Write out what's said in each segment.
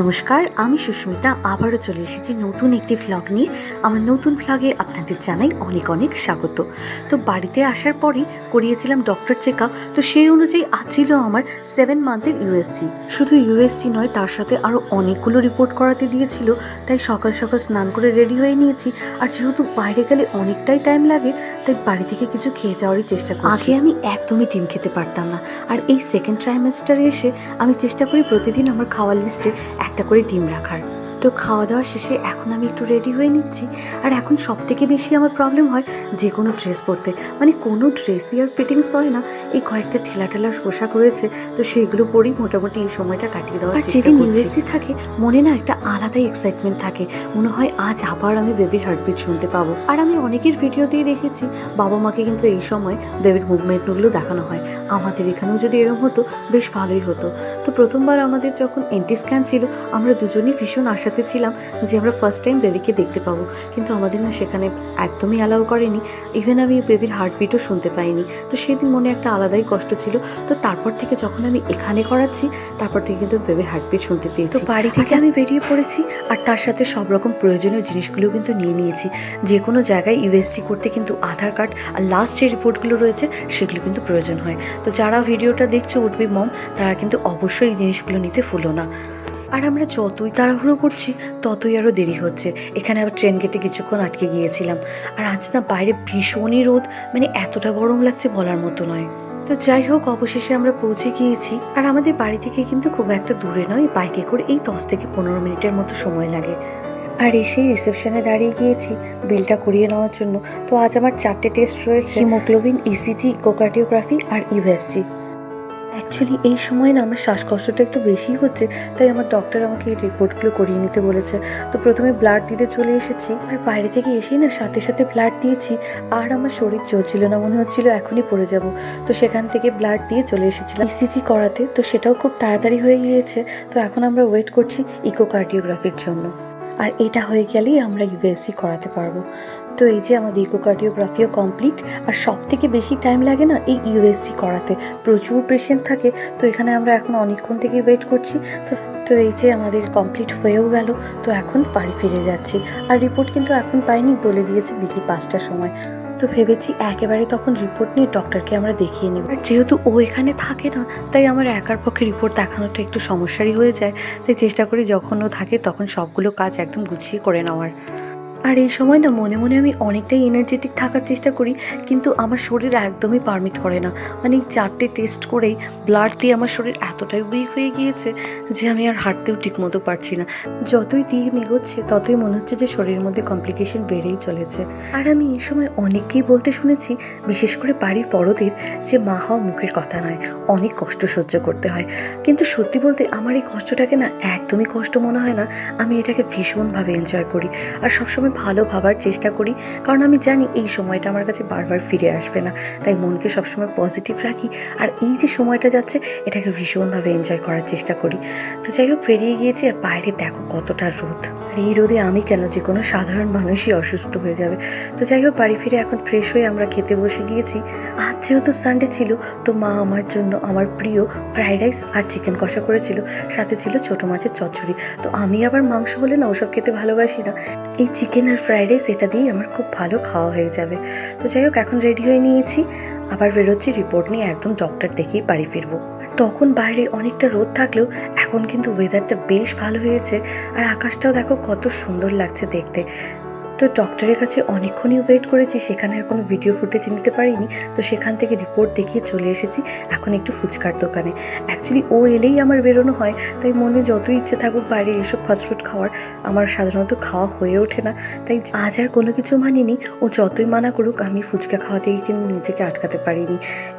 নমস্কার, আমি সুস্মিতা, আবারও চলে এসেছি নতুন একটি ভ্লগ নিয়ে। আমার নতুন ভ্লগে আপনাদের জানাই অনেক অনেক স্বাগত। তো বাড়িতে আসার পরই করিয়েছিলাম ডক্টর চেক আপ তো সেই অনুযায়ী আজ ছিল আমার সেভেন মান্থের ইউএসসি শুধু ইউএসসি নয়, তার সাথে আরও অনেকগুলো রিপোর্ট করাতে দিয়েছিল, তাই সকাল সকাল স্নান করে রেডি হয়ে নিয়েছি। আর যেহেতু বাইরে গেলে অনেকটাই টাইম লাগে, তাই বাড়ি থেকে কিছু খেয়ে যাওয়ারই চেষ্টা করি আগে আমি একদমই ডিম খেতে পারতাম না। আর এই সেকেন্ড ট্রাইমেস্টারে এসে আমি চেষ্টা করি প্রতিদিন আমার খাওয়ার লিস্টে একটা করে ডিম রাখার। তো খাওয়া দাওয়া শেষে এখন আমি একটু রেডি হয়ে নিচ্ছি। আর এখন সব থেকে বেশি আমার প্রবলেম হয় যে কোনো ড্রেস পরতে। মানে কোনো ড্রেসই আর ফিটিংস হয় না। এই কয়েকটা ঠেলা ঠেলা পোশাক রয়েছে তো সেগুলো পরেই মোটামুটি এই সময়টা কাটিয়ে দেওয়ার আর যেদিন করছি। থাকে মনে না একটা আলাদাই এক্সাইটমেন্ট থাকে। মনে হয় আজ আবার আমি বেবির হার্টবিট শুনতে পাবো। আর আমি অনেকের ভিডিও ভিডিওতেই দেখেছি বাবা মাকে কিন্তু এই সময় বেবির মুভমেন্টগুলো দেখানো হয়। আমাদের এখানেও যদি এরকম হতো বেশ ভালোই হতো। তো প্রথমবার আমাদের যখন এন্টি স্ক্যান ছিল আমরা দুজনেই ভীষণ আশাতে ছিলাম যে আমরা ফার্স্ট টাইম বেবিকে দেখতে পাবো। কিন্তু আমাদের না সেখানে একদমই অ্যালাউ করেনি। ইভেন আমি বেবির হার্টবিটও শুনতে পাইনি। তো সেদিন মনে একটা আলাদাই কষ্ট ছিল। তো তারপর থেকে যখন আমি এখানে করাচ্ছি তারপর থেকে কিন্তু বেবির হার্টবিট শুনতে পেয়েছি। তো বাড়ি থেকে আমি বেরিয়ে পড়েছি আর তার সাথে সব রকম প্রয়োজনীয় জিনিসগুলো কিন্তু নিয়ে নিয়েছি। যে কোনো জায়গায় ইউএসসি করতে কিন্তু আধার কার্ড আর লাস্ট যে রিপোর্টগুলো রয়েছে সেগুলো কিন্তু প্রয়োজন হয়। তো যারা ভিডিওটা দেখছ উঠবি মম তারা কিন্তু অবশ্যই এই জিনিসগুলো নিতে ভুলো না। আর আমরা যতই তাড়াহুড়ো করছি ততই আরও দেরি হচ্ছে। এখানে আবার ট্রেন গেটে কিছুক্ষণ আটকে গিয়েছিলাম। আর আজ না বাইরে ভীষণই রোদ মানে এতটা গরম লাগছে বলার মতো নয়। তো যাই হোক অবশেষে আমরা পৌঁছে গিয়েছি। আর আমাদের বাড়ি থেকে কিন্তু খুব একটা দূরে নয় বাইকে করে এই দশ থেকে পনেরো মিনিটের মতো সময় লাগে। আর এসেই রিসেপশনে দাঁড়িয়ে গিয়েছি বিলটা করিয়ে নেওয়ার জন্য। তো আজ আমার চারটে টেস্ট রয়েছে হিমোগ্লোবিন ইসিজি ইকোকার্ডিওগ্রাফি আর ইউএসজি অ্যাকচুয়ালি এই সময় না আমার শ্বাসকষ্টটা একটু বেশি হচ্ছে, তাই আমার ডক্টর আমাকে এই রিপোর্টগুলো করিয়ে নিতে বলেছে। তো প্রথমে ব্লাড দিতে চলে এসেছি, আর বাইরে থেকে এসেই না সাথে সাথে ব্লাড দিয়েছি, আর আমার শরীর চলছিল না, মনে হচ্ছিল এখনই পড়ে যাব। তো সেখান থেকে ব্লাড দিয়ে চলে এসেছিলাম ইসিজি করাতে, তো সেটাও খুব তাড়াতাড়ি হয়ে গিয়েছে। তো এখন আমরা ওয়েট করছি ইকোকার্ডিওগ্রাফির জন্য। আর এটা হয়ে গেলেই আমরা ইউএসসি করাতে পারব। তো এই যে আমাদের ইকোকার্ডিওগ্রাফিও কমপ্লিট আর সব থেকে বেশি টাইম লাগে না এই ইউএসসি করাতে। প্রচুর পেশেন্ট থাকে, তো এখানে আমরা এখন অনেকক্ষণ থেকে ওয়েট করছি। তো তো এই যে আমাদের কমপ্লিট হয়েও গেল, তো এখন বাড়ি ফিরে যাচ্ছি। আর রিপোর্ট কিন্তু এখন পাইনি বলে দিয়েছে বিকেল পাঁচটার সময়। তো ভেবেছি একেবারে তখন রিপোর্ট নিয়ে ডক্টরকে আমরা দেখিয়ে নিব। যেহেতু ও এখানে থাকে না, তাই আমার একার পক্ষে রিপোর্ট দেখানোটা একটু সমস্যারই হয়ে যায়। তাই চেষ্টা করি যখন ও থাকে তখন সবগুলো কাজ একদম গুছিয়ে করে নেওয়ার। আর এই সময় না মনে মনে আমি অনেকটাই এনার্জেটিক থাকার চেষ্টা করি, কিন্তু আমার শরীর একদমই পারমিট করে না। মানে চারটে টেস্ট করেই ব্লাড দিয়ে আমার শরীর এতটাই উইক হয়ে গিয়েছে যে আমি আর হাঁটতেও ঠিকমতো পারছি না। যতই দিন এগোচ্ছে, ততই মনে হচ্ছে যে শরীরের মধ্যে কমপ্লিকেশন বেড়েই চলেছে। আর আমি এই সময় অনেককেই বলতে শুনেছি, বিশেষ করে বাড়ির বড়দের, যে মা হওয়া মুখের কথা নয়, অনেক কষ্ট সহ্য করতে হয়। কিন্তু সত্যি বলতে আমার এই কষ্টটাকে না একদমই কষ্ট মনে হয় না, আমি এটাকে ভীষণভাবে এনজয় করি। আর সবসময় ভালো ভাবার চেষ্টা করি। কারণ আমি জানি এই সময়টা আমার কাছে বারবার ফিরে আসবে না। তাই মনকে সবসময় পজিটিভ রাখি। আর এই যে সময়টা যাচ্ছে, এটাকে ভীষণভাবে এনজয় করার চেষ্টা করি। তো যাই হোক বেরিয়ে গিয়েছি আর বাইরে দেখো কতটা রোদ। এই রোদে আমি কেন? যে কোনো সাধারণ মানুষই অসুস্থ হয়ে যাবে। তো যাই হোক, বাড়ি ফিরে এখন ফ্রেশ হয়ে আমরা খেতে বসে গিয়েছি। আজ যেহেতু সানডে ছিল, তো মা আমার জন্য আমার প্রিয় ফ্রাইড রাইস আর চিকেন কষা করেছিল। সাথে ছিল ছোটো মাছের চচ্চড়ি। তো আমি আবার মাংস হলে না ওসব খেতে ভালোবাসি না। এই চিকেন আর ফ্রাইড রাইস এটা দিয়েই আমার খুব ভালো খাওয়া হয়ে যাবে। তো যাই হোক, এখন রেডি হয়ে নিয়েছি। আবার বেরোচ্ছি রিপোর্ট নিয়ে, একদম ডক্টর দেখেই বাড়ি ফিরবো। তখন বাইরে অনেকটা রোদ থাকলেও এখন কিন্তু ওয়েদারটা বেশ ভালো হয়েছে আর আকাশটাও দেখো কত সুন্দর লাগছে দেখতে। তো ডক্টরের কাছে অনেকক্ষণই ওয়েট করেছি, সেখানে আর কোনো ভিডিও ফুটেজ নিতে পারিনি। তো সেখান থেকে রিপোর্ট দেখিয়ে চলে এসেছি, এখন একটু ফুচকার দোকানে। অ্যাকচুয়ালি ও এলেই আমার বেরোনো হয়, তাই মনে যতই ইচ্ছে থাকুক বাইরে এসব ফাস্টফুড খাওয়ার, আমার সাধারণত খাওয়া হয়ে ওঠে না। তাই আজ আর কোনো কিছু মানিনি, ও যতই মানা করুক, আমি ফুচকা খাওয়া থেকে কিন্তু নিজেকে আটকাতে পারিনি।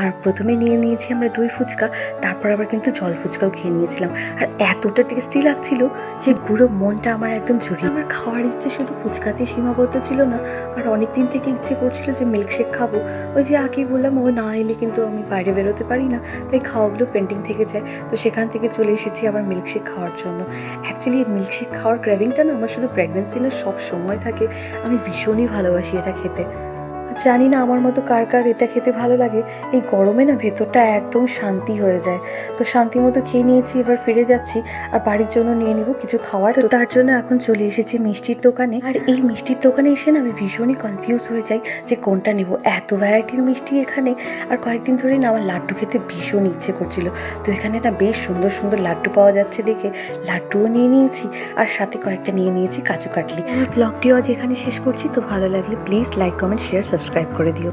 আর প্রথমে নিয়ে নিয়েছি আমরা দই ফুচকা, তারপর আবার কিন্তু জল ফুচকাও খেয়ে নিয়েছিলাম। আর এতটা টেস্টি লাগছিল যে পুরো মনটা আমার একদম জুড়িয়ে আমার খাওয়ার ইচ্ছে শুধু ফুচকাতেই সীমাবদ্ধ ছিল না। আর অনেক দিন থেকে ইচ্ছে করছিল যে মিল্কশেক খাব। ওই যে আগেই বললাম, ও না এলে কিন্তু আমি বাইরে বেরোতে পারি না। তাই খাওয়াগুলো পেন্টিং থেকে যায়। তো সেখান থেকে চলে এসেছি আমার মিল্কশেক খাওয়ার জন্য। অ্যাকচুয়ালি এই মিল্কশেক খাওয়ার ক্র্যাভিংটা না, আমার শুধু প্রেগনেন্সি না সব সময় থাকে। আমি ভীষণই ভালোবাসি এটা খেতে। তো জানি না আমার মতো কার কার এটা খেতে ভালো লাগে। এই গরমে না ভেতরটা একদম শান্তি হয়ে যায়। তো শান্তি মতো খেয়ে নিয়েছি, এবার ফিরে যাচ্ছি আর বাড়ির জন্য নিয়ে নিব কিছু খাওয়ার তো তার জন্য এখন চলে এসেছি মিষ্টির দোকানে। আর এই মিষ্টির দোকানে এসে না আমি ভীষণই কনফিউজ হয়ে যাই যে কোনটা নেব। এত ভ্যারাইটির মিষ্টি এখানে। আর কয়েকদিন ধরেই না আমার লাড্ডু খেতে ভীষণ ইচ্ছে করছিল। তো এখানে না বেশ সুন্দর সুন্দর লাড্ডু পাওয়া যাচ্ছে দেখে। লাড্ডুও নিয়ে নিয়েছি আর সাথে কয়েকটা নিয়ে নিয়েছি কাজু কাটলি। আমার ব্লগটিও আজ এখানে শেষ করছি। তো ভালো লাগলে please like comment share subscribe করে দিও।